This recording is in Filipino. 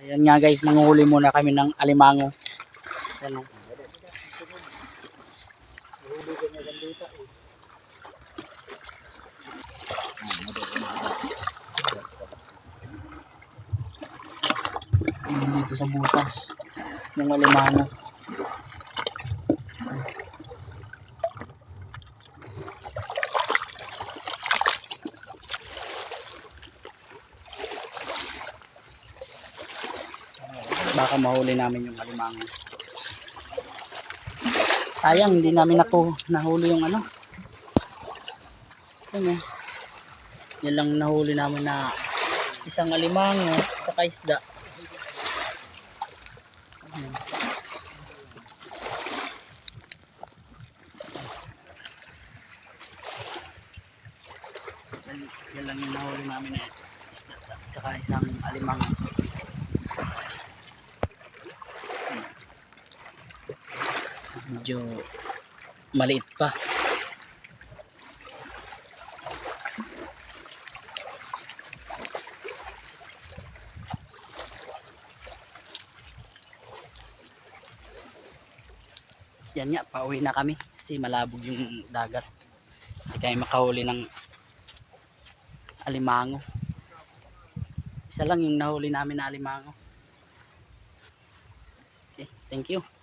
Ayan nga guys, nanguhuli muna kami ng alimango. Ayan o. Ayan dito sa butas. Yung alimango. Baka mahuli namin yung alimango. Sayang, hindi namin ako nahuli yung ano. Ano? Yan lang nahuli namin na isang alimango saka isda. Yan, lang yung nahuli namin na isda. Tsaka isang alimango. Medyo maliit pa. Yan nga, pauwi na kami kasi malabog yung dagat. Hindi kami makahuli ng alimango. Isa lang yung nahuli namin na alimango. Okay, thank you.